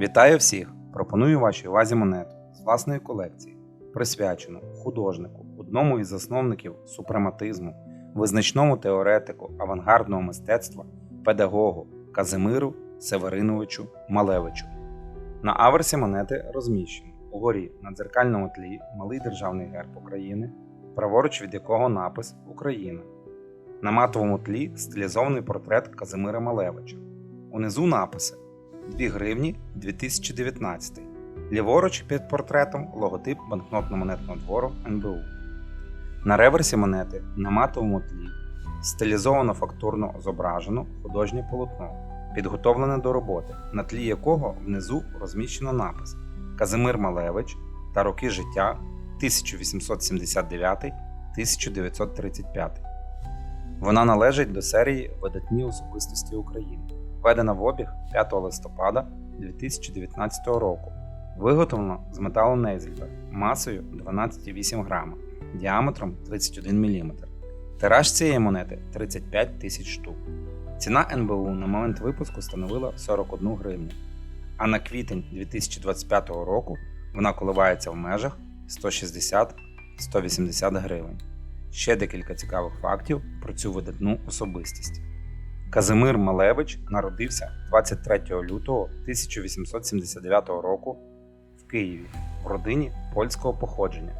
Вітаю всіх! Пропоную вашій увазі монету з власної колекції, присвячену художнику, одному із засновників супрематизму, визначному теоретику авангардного мистецтва, педагогу Казимиру Севериновичу Малевичу. На аверсі монети розміщено угорі на дзеркальному тлі малий державний герб України, праворуч від якого напис Україна. На матовому тлі стилізований портрет Казимира Малевича. Унизу написи 2 гривні 2019. Ліворуч під портретом логотип банкнотно-монетного двору НБУ. На реверсі монети на матовому тлі стилізовано фактурно зображено художнє полотно, підготовлене до роботи, на тлі якого внизу розміщено напис Казимир Малевич та роки життя 1879-1935. Вона належить до серії Видатні особистості України введена в обіг 5 листопада 2019 року. Виготовлено з металу Нейзельберг масою 12,8 грама, діаметром 31 мм. Тираж цієї монети 35 тисяч штук. Ціна НБУ на момент випуску становила 41 гривню, а на квітень 2025 року вона коливається в межах 160-180 гривень. Ще декілька цікавих фактів про цю видатну особистість. Казимир Малевич народився 23 лютого 1879 року в Києві в родині польського походження.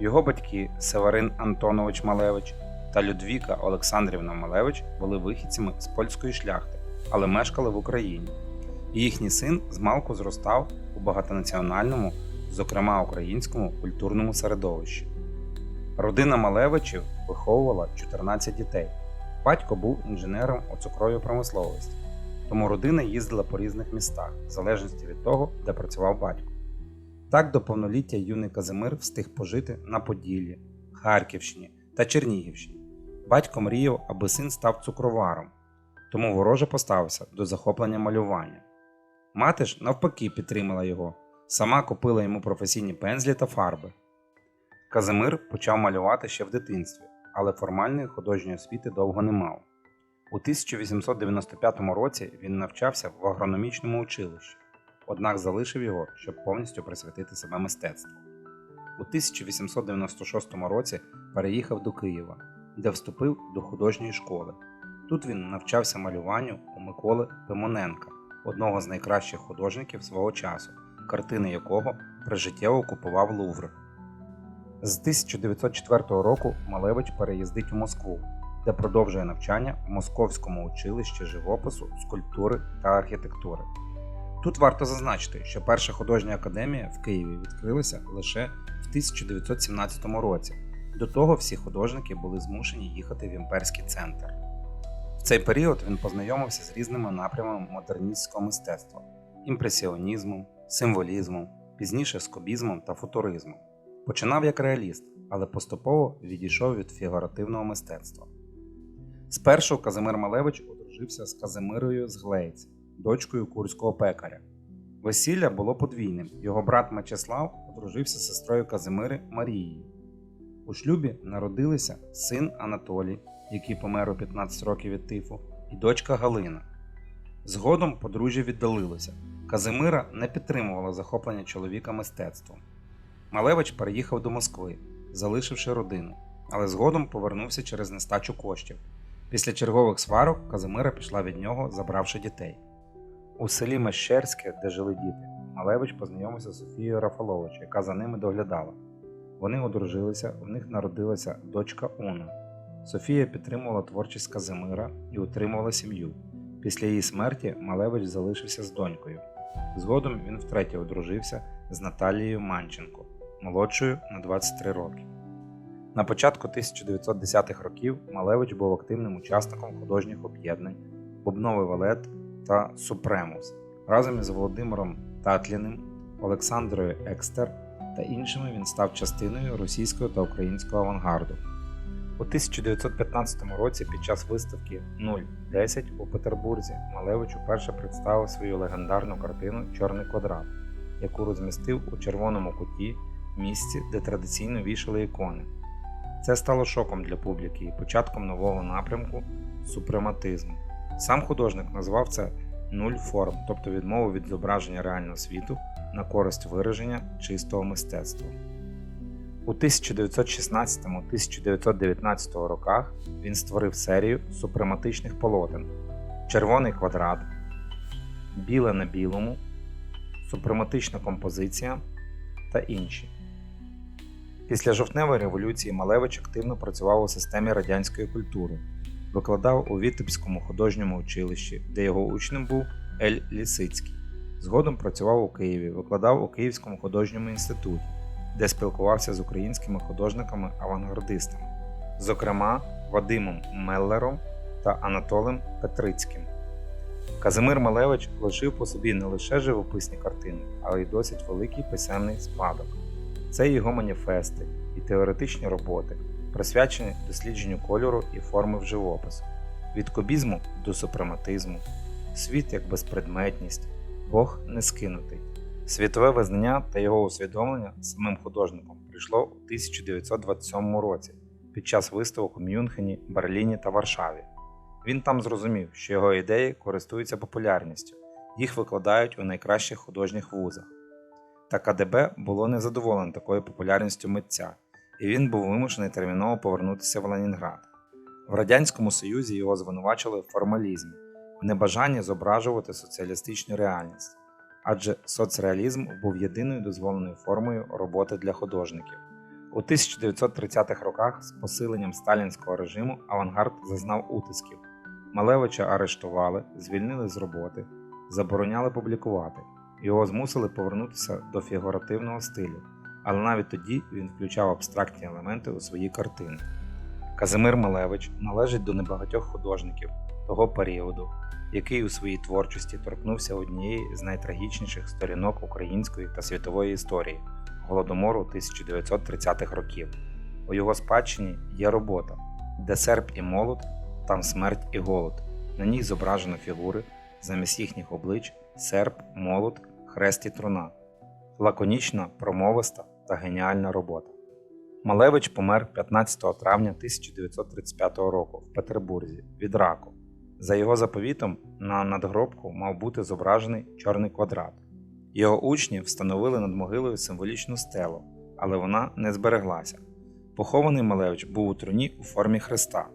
Його батьки Северин Антонович Малевич та Людвіка Олександрівна Малевич були вихідцями з польської шляхти, але мешкали в Україні. І їхній син змалку зростав у багатонаціональному, зокрема українському культурному середовищі. Родина Малевичів виховувала 14 дітей. Батько був інженером у цукровій промисловості, тому родина їздила по різних містах, в залежності від того, де працював батько. Так до повноліття юний Казимир встиг пожити на Поділлі, Харківщині та Чернігівщині. Батько мріяв, аби син став цукроваром, тому вороже поставився до захоплення малювання. Мати ж навпаки підтримала його, сама купила йому професійні пензлі та фарби. Казимир почав малювати ще в дитинстві але формальної художньої освіти довго не мав. У 1895 році він навчався в агрономічному училищі, однак залишив його, щоб повністю присвятити себе мистецтву. У 1896 році переїхав до Києва, де вступив до художньої школи. Тут він навчався малюванню у Миколи Пимоненка, одного з найкращих художників свого часу, картини якого прижиттєво купував Лувр. З 1904 року Малевич переїздить у Москву, де продовжує навчання в Московському училищі живопису, скульптури та архітектури. Тут варто зазначити, що перша художня академія в Києві відкрилася лише в 1917 році. До того всі художники були змушені їхати в імперський центр. В цей період він познайомився з різними напрямами модерністського мистецтва імпресіонізмом, символізмом, пізніше з кубізмом та футуризмом. Починав як реаліст, але поступово відійшов від фігуративного мистецтва. Спершу Казимир Малевич одружився з Казимирою з Глейць, дочкою курського пекаря. Весілля було подвійним. Його брат Мечислав одружився з сестрою Казимири Марією. У шлюбі народилися син Анатолій, який помер у 15 років від тифу, і дочка Галина. Згодом подружжя віддалилося. Казимира не підтримувала захоплення чоловіка мистецтвом. Малевич переїхав до Москви, залишивши родину, але згодом повернувся через нестачу коштів. Після чергових сварок Казимира пішла від нього, забравши дітей. У селі Мещерське, де жили діти, Малевич познайомився з Софією Рафалович, яка за ними доглядала. Вони одружилися, в них народилася дочка Уна. Софія підтримувала творчість Казимира і утримувала сім'ю. Після її смерті Малевич залишився з донькою. Згодом він втретє одружився з Наталією Манченко молодшою на 23 роки. На початку 1910-х років Малевич був активним учасником художніх об'єднань Бубновий валет та Супремус. Разом із Володимиром Татліним, Олександрою Екстер та іншими він став частиною російського та українського авангарду. У 1915 році під час виставки 010 у Петербурзі Малевич уперше представив свою легендарну картину Чорний квадрат, яку розмістив у червоному куті місці, де традиційно вішали ікони. Це стало шоком для публіки і початком нового напрямку супрематизму. Сам художник назвав це нуль форм, тобто відмову від зображення реального світу на користь вираження чистого мистецтва. У 1916-1919 роках він створив серію супрематичних полотен Червоний квадрат, Біле на білому, Супрематична композиція та інші. Після жовтневої революції Малевич активно працював у системі радянської культури, викладав у Вітебському художньому училищі, де його учнем був Ель Лісицький. Згодом працював у Києві, викладав у Київському художньому інституті, де спілкувався з українськими художниками-авангардистами, зокрема Вадимом Меллером та Анатолем Петрицьким. Казимир Малевич лишив по собі не лише живописні картини, але й досить великий писемний спадок. Це його маніфести і теоретичні роботи, присвячені дослідженню кольору і форми в живопису, від кубізму до супрематизму, світ як безпредметність, Бог не скинутий. Світове визнання та його усвідомлення самим художником прийшло у 1927 році під час виставок у Мюнхені, Берліні та Варшаві. Він там зрозумів, що його ідеї користуються популярністю, їх викладають у найкращих художніх вузах. Та КДБ було незадоволене такою популярністю митця, і він був вимушений терміново повернутися в Ленінград. В Радянському Союзі його звинувачили в формалізмі, в небажанні зображувати соціалістичну реальність, адже соцреалізм був єдиною дозволеною формою роботи для художників. У 1930-х роках з посиленням сталінського режиму авангард зазнав утисків. Малевича арештували, звільнили з роботи, забороняли публікувати. Його змусили повернутися до фігуративного стилю, але навіть тоді він включав абстрактні елементи у свої картини. Казимир Малевич належить до небагатьох художників того періоду, який у своїй творчості торкнувся однієї з найтрагічніших сторінок української та світової історії голодомору 1930-х років. У його спадщині є робота, де серп і молот, там смерть і голод. На ній зображено фігури, замість їхніх облич серп, молот, хрест і труна. Лаконічна, промовиста та геніальна робота. Малевич помер 15 травня 1935 року в Петербурзі від раку. За його заповітом на надгробку мав бути зображений чорний квадрат. Його учні встановили над могилою символічну стелу, але вона не збереглася. Похований Малевич був у труні у формі хреста.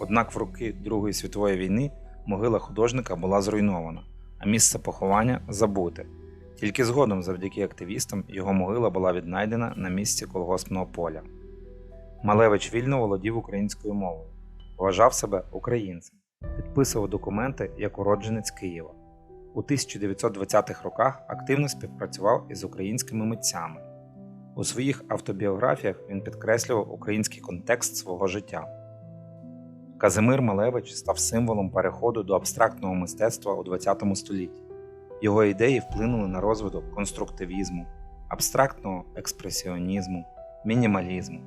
Однак в роки Другої світової війни могила художника була зруйнована, а місце поховання забуте. Тільки згодом, завдяки активістам, його могила була віднайдена на місці колгоспного поля. Малевич вільно володів українською мовою, вважав себе українцем, підписував документи як уродженець Києва. У 1920-х роках активно співпрацював із українськими митцями. У своїх автобіографіях він підкреслював український контекст свого життя. Казимир Малевич став символом переходу до абстрактного мистецтва у ХХ столітті. Його ідеї вплинули на розвиток конструктивізму, абстрактного експресіонізму, мінімалізму.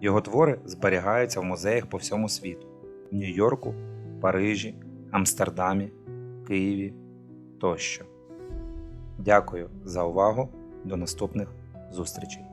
Його твори зберігаються в музеях по всьому світу в Нью-Йорку, Парижі, Амстердамі, Києві тощо. Дякую за увагу. До наступних зустрічей!